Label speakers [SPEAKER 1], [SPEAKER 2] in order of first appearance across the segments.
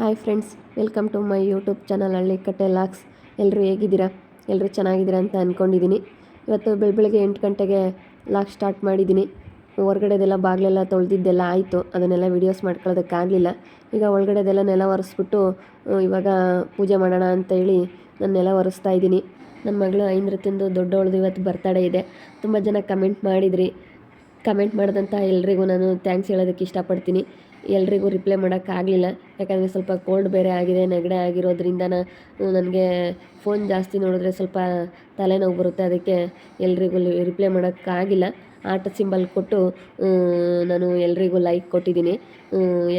[SPEAKER 1] Hi friends, welcome to my YouTube channel Halli Katte LOX. ಎಲ್ಲರೂ ಹೇಗಿದ್ದೀರಾ? ಎಲ್ಲರೂ ಚೆನ್ನಾಗಿದ್ದೀರಾ ಅಂತ ಅಂದ್ಕೊಂಡಿದ್ದೀನಿ ಇವತ್ತು ಬೆಳಬೆಳಗ್ಗೆ ಎಂಟು ಗಂಟೆಗೆ ಲಾಕ್ ಸ್ಟಾರ್ಟ್ ಮಾಡಿದ್ದೀನಿ. ಹೊರಗಡೆದೆಲ್ಲ ಬಾಗಿಲೆಲ್ಲ ತೊಳೆದಿದ್ದೆಲ್ಲ ಆಯಿತು. ಅದನ್ನೆಲ್ಲ ವೀಡಿಯೋಸ್ ಮಾಡ್ಕೊಳ್ಳೋದಕ್ಕಾಗಲಿಲ್ಲ ಈಗ ಒಳಗಡೆದೆಲ್ಲ ನೆಲ ಒರೆಸ್ಬಿಟ್ಟು ಇವಾಗ ಪೂಜೆ ಮಾಡೋಣ ಅಂತ ಹೇಳಿ ನಾನು ನೆಲ ಒರೆಸ್ತಾ ಇದ್ದೀನಿ. ನನ್ನ ಮಗಳು ಐನೃತ್ಯಂದು ದೊಡ್ಡವಳದು ಇವತ್ತು ಬರ್ತಡೇ ಇದೆ. ತುಂಬ ಜನ ಕಮೆಂಟ್ ಮಾಡಿದ್ರಿ. ಕಮೆಂಟ್ ಮಾಡಿದಂಥ ಎಲ್ರಿಗೂ ನಾನು ಥ್ಯಾಂಕ್ಸ್ ಹೇಳೋದಕ್ಕೆ ಇಷ್ಟಪಡ್ತೀನಿ. ಎಲ್ರಿಗೂ ರಿಪ್ಲೈ ಮಾಡೋಕ್ಕಾಗಲಿಲ್ಲ. ಯಾಕಂದರೆ ಸ್ವಲ್ಪ ಕೋಲ್ಡ್ ಬೇರೆ ಆಗಿದೆ, ನೆಗಡೆ ಆಗಿರೋದ್ರಿಂದ ನನಗೆ ಫೋನ್ ಜಾಸ್ತಿ ನೋಡಿದ್ರೆ ಸ್ವಲ್ಪ ತಲೆನೋವು ಬರುತ್ತೆ. ಅದಕ್ಕೆ ಎಲ್ರಿಗೂ ರಿಪ್ಲೈ ಮಾಡೋಕ್ಕಾಗಿಲ್ಲ. ಆಟ ಸಿಂಬಲ್ ಕೊಟ್ಟು ನಾನು ಎಲ್ರಿಗೂ ಲೈಕ್ ಕೊಟ್ಟಿದ್ದೀನಿ.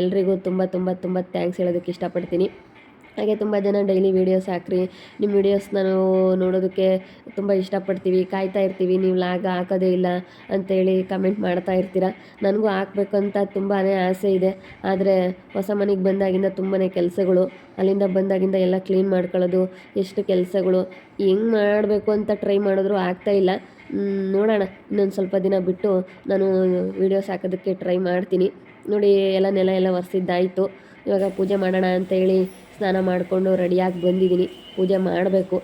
[SPEAKER 1] ಎಲ್ರಿಗೂ ತುಂಬ ತುಂಬ ತುಂಬ ಥ್ಯಾಂಕ್ಸ್ ಹೇಳೋದಕ್ಕೆ ಇಷ್ಟಪಡ್ತೀನಿ. ಹಾಗೆ ತುಂಬ ಜನ ಡೈಲಿ ವೀಡಿಯೋಸ್ ಹಾಕ್ರಿ. ನಿಮ್ಮ ವೀಡಿಯೋಸ್ ನಾನು ನೋಡೋದಕ್ಕೆ ತುಂಬ ಇಷ್ಟಪಡ್ತೀವಿ. ಕಾಯ್ತಾ ಇರ್ತೀವಿ. ನೀವು ಲಾಗ್ ಹಾಕೋದೇ ಇಲ್ಲ ಅಂತೇಳಿ ಕಮೆಂಟ್ ಮಾಡ್ತಾ ಇರ್ತೀರ. ನನಗೂ ಹಾಕ್ಬೇಕು ಅಂತ ತುಂಬಾ ಆಸೆ ಇದೆ. ಆದರೆ ಹೊಸ ಮನೆಗೆ ಬಂದಾಗಿಂದ ತುಂಬಾ ಕೆಲಸಗಳು, ಅಲ್ಲಿಂದ ಬಂದಾಗಿಂದ ಎಲ್ಲ ಕ್ಲೀನ್ ಮಾಡ್ಕೊಳ್ಳೋದು ಎಷ್ಟು ಕೆಲಸಗಳು, ಹೆಂಗೆ ಮಾಡಬೇಕು ಅಂತ ಟ್ರೈ ಮಾಡಿದ್ರು ಆಗ್ತಾ ಇಲ್ಲ. ನೋಡೋಣ. ಇನ್ನೊಂದು ಸ್ವಲ್ಪ ದಿನ ಬಿಟ್ಟು ನಾನು ವೀಡಿಯೋಸ್ ಹಾಕೋದಕ್ಕೆ ಟ್ರೈ ಮಾಡ್ತೀನಿ. ನೋಡಿ, ಎಲ್ಲ ನೆಲ ಎಲ್ಲ ಒರೆಸಿದ್ದಾಯಿತು. ಇವಾಗ ಪೂಜೆ ಮಾಡೋಣ ಅಂತ ಹೇಳಿ ಸ್ನಾನ ಮಾಡಿಕೊಂಡು ರೆಡಿಯಾಗಿ ಬಂದಿದ್ದೀನಿ. ಪೂಜೆ ಮಾಡಬೇಕು.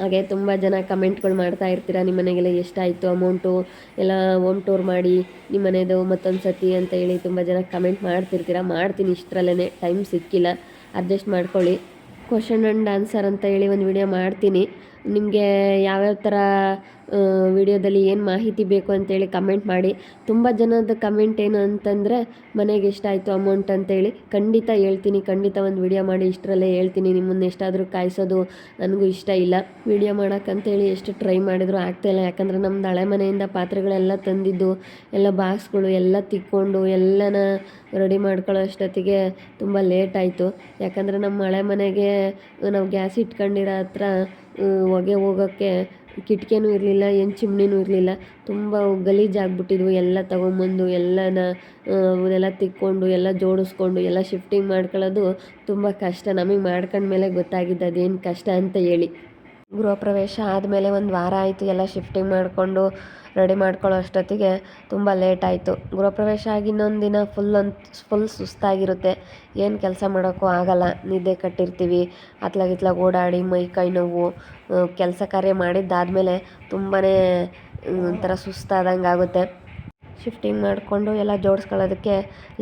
[SPEAKER 1] ಹಾಗೆ ತುಂಬ ಜನ ಕಮೆಂಟ್ಗಳು ಮಾಡ್ತಾ ಇರ್ತೀರ, ನಿಮ್ಮ ಮನೆಗೆಲ್ಲ ಎಷ್ಟಾಯಿತು ಅಮೌಂಟು? ಎಲ್ಲ ಹೋಮ್ ಟೂರ್ ಮಾಡಿ, ನಿಮ್ಮ ಮನೆಯದು ಮತ್ತೊಂದು ಸತಿ ಅಂತ ಹೇಳಿ ತುಂಬ ಜನ ಕಮೆಂಟ್ ಮಾಡ್ತಿರ್ತೀರ? ಮಾಡ್ತೀನಿ ಇಷ್ಟರಲ್ಲೇ ಟೈಮ್ ಸಿಕ್ಕಿಲ್ಲ. ಅಡ್ಜಸ್ಟ್ ಮಾಡ್ಕೊಳ್ಳಿ. ಕ್ವಶನ್ ಆ್ಯಂಡ್ ಆನ್ಸರ್ ಅಂತ ಹೇಳಿ ಒಂದು ವಿಡಿಯೋ ಮಾಡ್ತೀನಿ. ನಿಮಗೆ ಯಾವ್ಯಾವ ಥರ ವಿಡಿಯೋದಲ್ಲಿ ಏನು ಮಾಹಿತಿ ಬೇಕು ಅಂತೇಳಿ ಕಮೆಂಟ್ ಮಾಡಿ. ತುಂಬ ಜನದ ಕಮೆಂಟ್ ಏನು ಅಂತಂದರೆ, ಮನೆಗೆ ಎಷ್ಟಾಯಿತು ಅಮೌಂಟ್ ಅಂತೇಳಿ ಖಂಡಿತ ಹೇಳ್ತೀನಿ, ಖಂಡಿತ ಒಂದು ವಿಡಿಯೋ ಮಾಡಿ, ಇಷ್ಟರಲ್ಲೇ ಹೇಳ್ತೀನಿ, ನಿಮ್ಮನ್ನ ಎಷ್ಟಾದರೂ ಕಾಯಿಸೋದು ನನಗೂ ಇಷ್ಟ ಇಲ್ಲ. ವಿಡಿಯೋ ಮಾಡೋಕ್ಕಂತೇಳಿ ಎಷ್ಟು ಟ್ರೈ ಮಾಡಿದ್ರು ಆಗ್ತಾಯಿಲ್ಲ ಯಾಕಂದರೆ ನಮ್ದು ಹಳೆ ಮನೆಯಿಂದ ಪಾತ್ರೆಗಳೆಲ್ಲ ತಂದಿದ್ದು, ಎಲ್ಲ ಬಾಕ್ಸ್ಗಳು ಎಲ್ಲ ತಿಕ್ಕೊಂಡು, ಎಲ್ಲನ ರೆಡಿ ಮಾಡ್ಕೊಳ್ಳೋ ಅಷ್ಟೊತ್ತಿಗೆ ತುಂಬ ಲೇಟ್ ಆಯಿತು. ಯಾಕಂದರೆ ನಮ್ಮ ಹಳೆ ಮನೆಗೆ, ನಾವು ಗ್ಯಾಸ್ ಇಟ್ಕೊಂಡಿರೋ ಹತ್ರ ಹೊಗೆ ಹೋಗೋಕ್ಕೆ ಕಿಟಕಿನೂ ಇರಲಿಲ್ಲ, ಏನು ಚಿಮ್ನಿನೂ ಇರಲಿಲ್ಲ. ತುಂಬ ಗಲೀಜಾಗ್ಬಿಟ್ಟಿದ್ವು. ಎಲ್ಲ ತೊಗೊಂಬಂದು, ಎಲ್ಲನ ಅವನ್ನೆಲ್ಲ ತಿಕ್ಕೊಂಡು, ಎಲ್ಲ ಜೋಡಿಸ್ಕೊಂಡು, ಎಲ್ಲ ಶಿಫ್ಟಿಂಗ್ ಮಾಡ್ಕೊಳ್ಳೋದು ತುಂಬ ಕಷ್ಟ. ನಮಗೆ ಮಾಡ್ಕೊಂಡ್ಮೇಲೆ ಗೊತ್ತಾಗಿದ್ದು ಅದೇನು ಕಷ್ಟ ಅಂತ ಹೇಳಿ. ಗೃಹ ಪ್ರವೇಶ ಆದಮೇಲೆ ಒಂದು ವಾರ ಆಯಿತು. ಎಲ್ಲ ಶಿಫ್ಟಿಂಗ್ ಮಾಡಿಕೊಂಡು ರೆಡಿ ಮಾಡ್ಕೊಳ್ಳೋ ಅಷ್ಟೊತ್ತಿಗೆ ತುಂಬ ಲೇಟ್ ಆಯಿತು. ಗೃಹ ಪ್ರವೇಶ ಆಗಿ ಇನ್ನೊಂದು ದಿನ ಫುಲ್ ಅಂತ ಫುಲ್ ಸುಸ್ತಾಗಿರುತ್ತೆ. ಏನು ಕೆಲಸ ಮಾಡೋಕ್ಕೂ ಆಗಲ್ಲ. ನಿದ್ದೆ ಕಟ್ಟಿರ್ತೀವಿ. ಅತ್ಲಾಗಿತ್ಲಾಗ ಓಡಾಡಿ ಮೈ, ಕೈ ನೋವು ಕೆಲಸ ಕಾರ್ಯ ಮಾಡಿದ್ದಾದಮೇಲೆ ತುಂಬಾ ಒಂಥರ ಸುಸ್ತಾದಂಗೆ ಆಗುತ್ತೆ. ಶಿಫ್ಟಿಂಗ್ ಮಾಡಿಕೊಂಡು ಎಲ್ಲ ಜೋಡಿಸ್ಕೊಳ್ಳೋದಕ್ಕೆ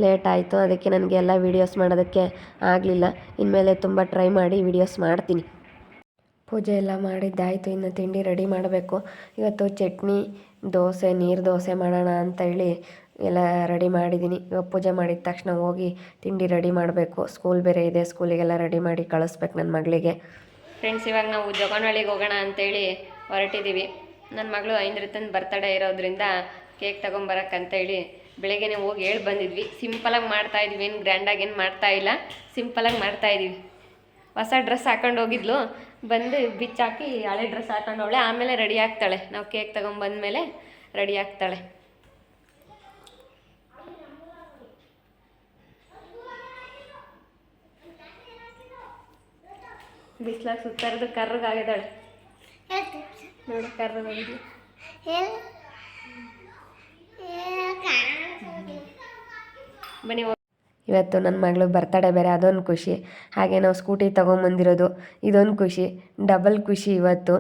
[SPEAKER 1] ಲೇಟ್ ಆಯಿತು. ಅದಕ್ಕೆ ನನಗೆ ಎಲ್ಲ ವೀಡಿಯೋಸ್ ಮಾಡೋದಕ್ಕೆ ಆಗಲಿಲ್ಲ. ಇನ್ಮೇಲೆ ತುಂಬ ಟ್ರೈ ಮಾಡಿ ವೀಡಿಯೋಸ್ ಮಾಡ್ತೀನಿ. ಪೂಜೆ ಎಲ್ಲ ಮಾಡಿದ್ದಾಯಿತು, ಇನ್ನು ತಿಂಡಿ ರೆಡಿ ಮಾಡಬೇಕು. ಇವತ್ತು ಚಟ್ನಿ, ದೋಸೆ, ನೀರು ದೋಸೆ ಮಾಡೋಣ ಅಂತ ಹೇಳಿ ಎಲ್ಲ ರೆಡಿ ಮಾಡಿದ್ದೀನಿ. ಇವಾಗ ಪೂಜೆ ಮಾಡಿದ ತಕ್ಷಣ ಹೋಗಿ ತಿಂಡಿ ರೆಡಿ ಮಾಡಬೇಕು. ಸ್ಕೂಲ್ ಬೇರೆ ಇದೆ, ಸ್ಕೂಲಿಗೆಲ್ಲ ರೆಡಿ ಮಾಡಿ ಕಳಿಸ್ಬೇಕು ನನ್ನ ಮಗಳಿಗೆ. ಫ್ರೆಂಡ್ಸ್ ಇವಾಗ ನಾವು ಜೋಗನಹಳ್ಳಿಗೆ ಹೋಗೋಣ ಅಂತೇಳಿ ಹೊರಟಿದ್ದೀವಿ. ನನ್ನ ಮಗಳು ಐಂದ್ರತನ ಬರ್ತಡೇ ಇರೋದ್ರಿಂದ ಕೇಕ್ ತೊಗೊಂಬರಕ್ಕಂತೇಳಿ ಬೆಳಗ್ಗೆನೇ ಹೋಗಿ ಹೇಳಿ ಬಂದಿದ್ವಿ. ಸಿಂಪಲಾಗಿ ಮಾಡ್ತಾ ಇದ್ವಿ, ಏನು ಗ್ರ್ಯಾಂಡಾಗಿ ಏನು ಮಾಡ್ತಾ ಇಲ್ಲ. ಸಿಂಪಲಾಗಿ ಮಾಡ್ತಾ ಇದೀವಿ ಹೊಸ ಡ್ರೆಸ್ ಹಾಕೊಂಡು ಹೋಗಿದ್ಲು. ಬಂದು ಬಿಚ್ಚಾಕಿ ಹಳೆ ಡ್ರೆಸ್ ಹಾಕೊಂಡವಳೆ, ಆಮೇಲೆ ರೆಡಿ ಆಗ್ತಾಳೆ. ನಾವು ಕೇಕ್ ತಗೊಂಬಂದ್ಮೇಲೆ ರೆಡಿ ಆಗ್ತಾಳೆ. ಬಿಸ್ಲಾಗ ಸುತ್ತಾರದು ಕರ್ರಗಾಗಿದ್ದಾಳೆ ನೋಡಿ ಬಂದು ಬನ್ನಿ ಇವತ್ತು ನನ್ನ ಮಗಳು ಬರ್ತಡೇ ಬೇರೆ, ಅದೊಂದು ಖುಷಿ. ಹಾಗೆ ನಾವು ಸ್ಕೂಟಿ ತೊಗೊಂಬಂದಿರೋದು, ಇದೊಂದು ಖುಷಿ. ಡಬಲ್ ಖುಷಿ ಇವತ್ತು.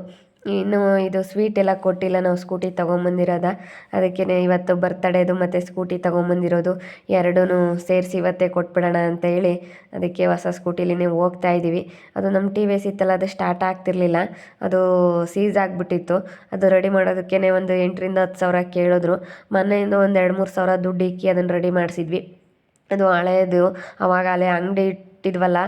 [SPEAKER 1] ಇನ್ನು ಇದು ಸ್ವೀಟ್ ಎಲ್ಲ ಕೊಟ್ಟಿಲ್ಲ, ನಾವು ಸ್ಕೂಟಿ ತೊಗೊಂಬಂದಿರೋದ. ಅದಕ್ಕೆ ಇವತ್ತು ಬರ್ತಡೇದು ಮತ್ತು ಸ್ಕೂಟಿ ತೊಗೊಂಬಂದಿರೋದು. ಎರಡೂ ಸೇರಿಸಿ ಇವತ್ತೇ ಕೊಟ್ಬಿಡೋಣ ಅಂತ ಹೇಳಿ ಅದಕ್ಕೆ ಹೊಸ ಸ್ಕೂಟಿಲಿನೇ ಹೋಗ್ತಾ ಇದ್ದೀವಿ. ಅದು ನಮ್ಮ ಟಿ ವಿ ಎಸ್ ಅದು ಸ್ಟಾರ್ಟ್ ಆಗ್ತಿರ್ಲಿಲ್ಲ. ಅದು ಸೀಸ್ ಆಗಿಬಿಟ್ಟಿತ್ತು. ಅದು ರೆಡಿ ಮಾಡೋದಕ್ಕೇ ಒಂದು ಎಂಟರಿಂದ ಹತ್ತು ಸಾವಿರ ಕೇಳಿದ್ರು. ಮೊನ್ನೆಯಿಂದ ಒಂದು ಎರಡು ಮೂರು ಸಾವಿರ ದುಡ್ಡು ಇಕ್ಕಿ ಅದನ್ನು ರೆಡಿ ಮಾಡಿಸಿದ್ವಿ. ಅದು ಹಳೇದು. ಅವಾಗ ಅಲ್ಲೇ ಅಂಗಡಿ ಇಟ್ಟಿದ್ವಲ್ಲ,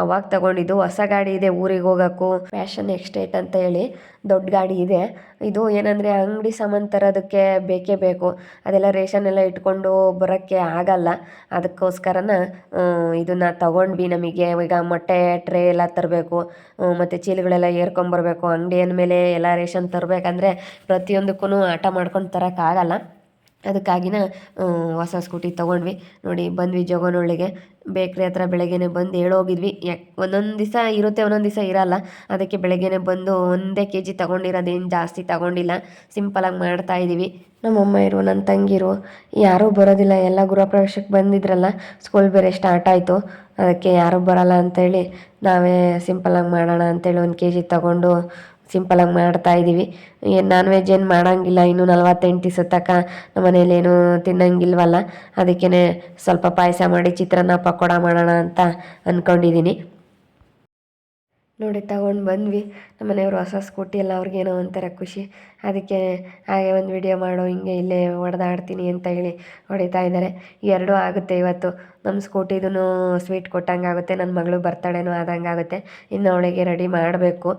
[SPEAKER 1] ಅವಾಗ ತಗೊಂಡಿದ್ದು. ಹೊಸ ಗಾಡಿ ಇದೆ, ಊರಿಗೆ ಹೋಗೋಕ್ಕೂ. ಫ್ಯಾಷನ್ ಎಕ್ಸ್ಟೇಟ್ ಅಂತ ಹೇಳಿ ದೊಡ್ಡ ಗಾಡಿ ಇದೆ. ಇದು ಏನಂದರೆ ಅಂಗಡಿ ಸಾಮಾನು ತರೋದಕ್ಕೆ ಬೇಕೇ ಬೇಕು. ಅದೆಲ್ಲ ರೇಷನ್ ಎಲ್ಲ ಇಟ್ಕೊಂಡು ಬರೋಕ್ಕೆ ಆಗಲ್ಲ. ಅದಕ್ಕೋಸ್ಕರನ ಇದನ್ನು ತಗೊಂಡ್ವಿ ನಮಗೆ. ಈಗ ಮೊಟ್ಟೆ, ಟ್ರೇ ಎಲ್ಲ ತರಬೇಕು. ಮತ್ತು ಚೀಲಗಳೆಲ್ಲ ಏರ್ಕೊಂಬರ್ಬೇಕು ಅಂಗಡಿ ಅಂದಮೇಲೆ ಎಲ್ಲ ರೇಷನ್ ತರಬೇಕಂದ್ರೆ ಪ್ರತಿಯೊಂದಕ್ಕೂ ಆಟ ಮಾಡ್ಕೊಂಡು ತರೋಕ್ಕಾಗಲ್ಲ ಅದಕ್ಕಾಗಿನ ಹೊಸ ಸ್ಕೂಟಿ ತೊಗೊಂಡ್ವಿ. ನೋಡಿ, ಬಂದ್ವಿ ಜೋಗನಹಳ್ಳಿಗೆ. ಬೇಕ್ರಿ ಹತ್ರ ಬೆಳಗ್ಗೆನೆ ಬಂದು ಹೇಳೋಗಿದ್ವಿ ಒಂದೊಂದು ದಿವಸ ಇರುತ್ತೆ, ಒಂದೊಂದು ದಿವಸ ಇರಲ್ಲ. ಅದಕ್ಕೆ ಬೆಳಗ್ಗೆನೆ ಬಂದು ಒಂದೇ ಕೆ ಜಿ ತೊಗೊಂಡಿರೋದೇನು ಜಾಸ್ತಿ ತಗೊಂಡಿಲ್ಲ. ಸಿಂಪಲಾಗಿ ಮಾಡ್ತಾ ಇದ್ದೀವಿ ನಮ್ಮಮ್ಮ ಇರು ನನ್ನ ತಂಗಿರು ಯಾರೂ ಬರೋದಿಲ್ಲ. ಎಲ್ಲ ಗೃಹಪ್ರವೇಶಕ್ಕೆ ಬಂದಿದ್ರಲ್ಲ ಸ್ಕೂಲ್ ಬೇರೆ ಸ್ಟಾರ್ಟ್ ಆಯಿತು. ಅದಕ್ಕೆ ಯಾರೂ ಬರಲ್ಲ ಅಂತೇಳಿ ನಾವೇ ಸಿಂಪಲಾಗಿ ಮಾಡೋಣ ಅಂತೇಳಿ ಒಂದು ಕೆ ಜಿ ತೊಗೊಂಡು ಸಿಂಪಲಾಗಿ ಮಾಡ್ತಾ ಇದ್ದೀವಿ ಏನು ನಾನ್ ವೆಜ್ ಏನು ಮಾಡೋಂಗಿಲ್ಲ. ಇನ್ನು ನಲ್ವತ್ತೆಂಟು ದಿವಸ ನಮ್ಮ ಮನೇಲಿ ತಿನ್ನಂಗಿಲ್ವಲ್ಲ. ಅದಕ್ಕೇ ಸ್ವಲ್ಪ ಪಾಯಸ ಮಾಡಿ ಚಿತ್ರಾನ್ನ ಪಕೋಡ ಮಾಡೋಣ ಅಂತ ಅಂದ್ಕೊಂಡಿದ್ದೀನಿ ನೋಡಿ, ತಗೊಂಡು ಬಂದ್ವಿ. ನಮ್ಮ ಮನೆಯವರು ಹೊಸ ಸ್ಕೂಟಿ ಎಲ್ಲ ಅವ್ರಿಗೇನೋ ಒಂಥರ ಖುಷಿ. ಅದಕ್ಕೆ ಹಾಗೆ ಒಂದು ವಿಡಿಯೋ ಮಾಡು, ಹಿಂಗೆ ಇಲ್ಲೇ ಹೊಡೆದಾಡ್ತೀನಿ ಅಂತ ಹೇಳಿ ಹೊಡಿತಾ ಇದ್ದಾರೆ. ಎರಡೂ ಆಗುತ್ತೆ ಇವತ್ತು. ನಮ್ಮ ಸ್ಕೂಟಿದೂ ಸ್ವೀಟ್ ಕೊಟ್ಟಂಗೆ ಆಗುತ್ತೆ ನನ್ನ ಮಗಳು ಬರ್ತಡೇನೂ ಆದಂಗೆ ಆಗುತ್ತೆ ಇನ್ನು ಅವಳಿಗೆ ರೆಡಿ ಮಾಡಬೇಕು.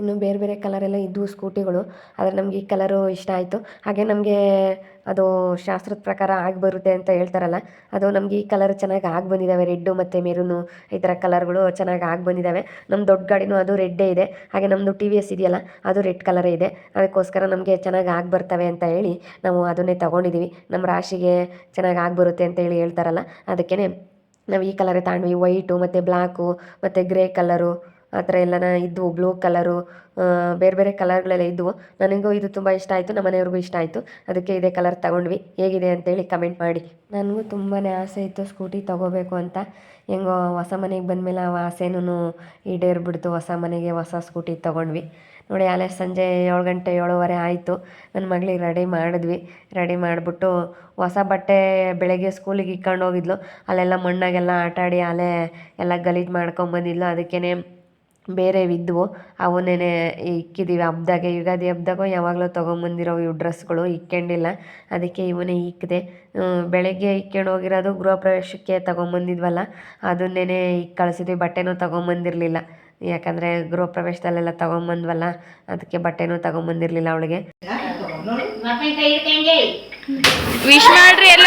[SPEAKER 1] ಇನ್ನು ಬೇರೆ ಬೇರೆ ಕಲರೆಲ್ಲ ಇದ್ದವು ಸ್ಕೂಟಿಗಳು, ಆದರೆ ನಮ್ಗೆ ಈ ಕಲರು ಇಷ್ಟ ಆಯಿತು. ಹಾಗೆ ನಮಗೆ ಅದು ಶಾಸ್ತ್ರದ ಪ್ರಕಾರ ಆಗಿ ಬರುತ್ತೆ ಅಂತ ಹೇಳ್ತಾರಲ್ಲ, ಅದು ನಮಗೆ ಈ ಕಲರ್ ಚೆನ್ನಾಗಿ ಆಗಿ ಬಂದಿದ್ದಾವೆ ರೆಡ್ಡು ಮತ್ತು ಮೆರೂನು ಈ ಥರ ಕಲರ್ಗಳು ಚೆನ್ನಾಗಿ ಆಗಿ ಬಂದಿದ್ದಾವೆ ನಮ್ಮ ದೊಡ್ಡ ಗಾಡಿನೂ ಅದು ರೆಡ್ಡೇ ಇದೆ. ಹಾಗೆ ನಮ್ಮದು ಟಿ ವಿ ಎಸ್ ಇದೆಯಲ್ಲ, ಅದು ರೆಡ್ ಕಲರೇ ಇದೆ. ಅದಕ್ಕೋಸ್ಕರ ನಮಗೆ ಚೆನ್ನಾಗಿ ಆಗಿ ಬರ್ತವೆ ಅಂತ ಹೇಳಿ ನಾವು ಅದನ್ನೇ ತೊಗೊಂಡಿದ್ದೀವಿ ನಮ್ಮ ರಾಶಿಗೆ ಚೆನ್ನಾಗಿ ಆಗಿ ಬರುತ್ತೆ ಅಂತ ಹೇಳಿ ಹೇಳ್ತಾರಲ್ಲ ಅದಕ್ಕೇ ನಾವು ಈ ಕಲರೇ ತಗೊಂಡ್ವಿ ವೈಟು ಮತ್ತು ಬ್ಲ್ಯಾಕು ಮತ್ತು ಗ್ರೇ ಕಲರು ಆ ಥರ ಎಲ್ಲನ ಇದ್ವು ಬ್ಲೂ ಕಲರು ಬೇರೆ ಬೇರೆ ಕಲರ್ಗಳೆಲ್ಲ ಇದ್ವು. ನನಗೂ ಇದು ತುಂಬ ಇಷ್ಟ ಆಯಿತು, ನಮ್ಮ ಮನೆಯವ್ರಿಗೂ ಇಷ್ಟ ಆಯಿತು. ಅದಕ್ಕೆ ಇದೇ ಕಲರ್ ತಗೊಂಡ್ವಿ. ಹೇಗಿದೆ ಅಂತೇಳಿ ಕಮೆಂಟ್ ಮಾಡಿ. ನನಗೂ ತುಂಬಾ ಆಸೆ ಇತ್ತು ಸ್ಕೂಟಿ ತೊಗೋಬೇಕು ಅಂತ. ಹೆಂಗೋ ಹೊಸ ಮನೆಗೆ ಬಂದಮೇಲೆ ಆ ಆಸೆನೂ ಈಡೇರ್ಬಿಡ್ತು. ಹೊಸ ಮನೆಗೆ ಹೊಸ ಸ್ಕೂಟಿ ತೊಗೊಂಡ್ವಿ. ನೋಡಿ ಅಲ್ಲೇ ಸಂಜೆ ಏಳು ಗಂಟೆ ಏಳುವರೆ ಆಯಿತು. ನನ್ನ ಮಗಳಿಗೆ ರೆಡಿ ಮಾಡಿದ್ವಿ. ರೆಡಿ ಮಾಡಿಬಿಟ್ಟು ಹೊಸ ಬಟ್ಟೆ ಬೆಳಗ್ಗೆ ಸ್ಕೂಲಿಗೆ ಇಕ್ಕೊಂಡು ಹೋಗಿದ್ಲು ಅಲ್ಲೆಲ್ಲ ಮಣ್ಣಾಗೆಲ್ಲ ಆಟಾಡಿ ಅಲ್ಲೇ ಎಲ್ಲ ಗಲೀಜು ಮಾಡ್ಕೊಂಬಂದಿದ್ಲು. ಅದಕ್ಕೇ ಬೇರೆವಿದ್ವು ಅವನ್ನೇ ಇಕ್ಕಿದ್ದೀವಿ ಹಬ್ದಾಗೆ ಯುಗಾದಿ ಹಬ್ದಾಗೋ ಯಾವಾಗಲೂ ತೊಗೊಂಬಂದಿರೋ ಇವು ಡ್ರೆಸ್ಗಳು ಇಕ್ಕೊಂಡಿಲ್ಲ. ಅದಕ್ಕೆ ಇವನ್ನೇ ಇಕ್ಕಿದೆ ಬೆಳಗ್ಗೆ ಇಕ್ಕೊಂಡು ಹೋಗಿರೋದು ಗೃಹ ಪ್ರವೇಶಕ್ಕೆ ತೊಗೊಂಬಂದಿದ್ವಲ್ಲ ಅದನ್ನೇ ಇಕ್ಕಿ ಕಳಿಸಿದ್ವಿ. ಬಟ್ಟೆನೂ ತೊಗೊಂಬಂದಿರಲಿಲ್ಲ. ಯಾಕಂದರೆ ಗೃಹ ಪ್ರವೇಶದಲ್ಲೆಲ್ಲ ತೊಗೊಂಬಂದ್ವಲ್ಲ ಅದಕ್ಕೆ ಬಟ್ಟೆನೂ ತೊಗೊಂಬಂದಿರಲಿಲ್ಲ ಅವಳಿಗೆ.
[SPEAKER 2] ವಿಶ್ ಮಾಡ್ರಿ ಎಲ್ಲ.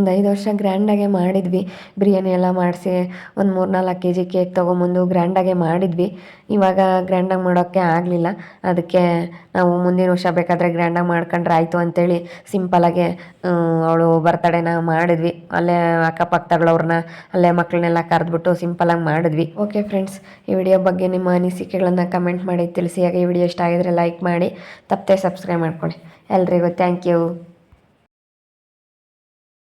[SPEAKER 1] ಒಂದು ಐದು ವರ್ಷ ಗ್ರ್ಯಾಂಡಾಗೆ ಮಾಡಿದ್ವಿ. ಬಿರಿಯಾನಿ ಎಲ್ಲ ಮಾಡಿಸಿ ಒಂದು ಮೂರು ನಾಲ್ಕು ಕೆ ಜಿ ಕೇಕ್ ತೊಗೊಂಬಂದು ಗ್ರ್ಯಾಂಡಾಗೆ ಮಾಡಿದ್ವಿ. ಇವಾಗ ಗ್ರ್ಯಾಂಡಾಗಿ ಮಾಡೋಕ್ಕೆ ಆಗಲಿಲ್ಲ. ಅದಕ್ಕೆ ನಾವು ಮುಂದಿನ ವರ್ಷ ಬೇಕಾದರೆ ಗ್ರ್ಯಾಂಡಾಗಿ ಮಾಡ್ಕೊಂಡ್ರೆ ಆಯಿತು ಅಂತೇಳಿ ಸಿಂಪಲಾಗೆ ಅವಳು ಬರ್ತಡೇನ ಮಾಡಿದ್ವಿ. ಅಲ್ಲೇ ಅಕ್ಕಪಕ್ಕಗಳವ್ರನ್ನ ಅಲ್ಲೇ ಮಕ್ಕಳನ್ನೆಲ್ಲ ಕರೆದ್ಬಿಟ್ಟು ಸಿಂಪಲಾಗಿ ಮಾಡಿದ್ವಿ. ಓಕೆ ಫ್ರೆಂಡ್ಸ್ ಈ ವಿಡಿಯೋ ಬಗ್ಗೆ ನಿಮ್ಮ ಅನಿಸಿಕೆಗಳನ್ನು ಕಮೆಂಟ್ ಮಾಡಿ ತಿಳಿಸಿ. ಹಾಗೆ ಈ ವಿಡಿಯೋ ಇಷ್ಟ ಆಗಿದ್ರೆ ಲೈಕ್ ಮಾಡಿ, ತಪ್ಪದೆ ಸಬ್ಸ್ಕ್ರೈಬ್ ಮಾಡ್ಕೊಳ್ಳಿ. ಎಲ್ರಿಗೂ ಥ್ಯಾಂಕ್ ಯು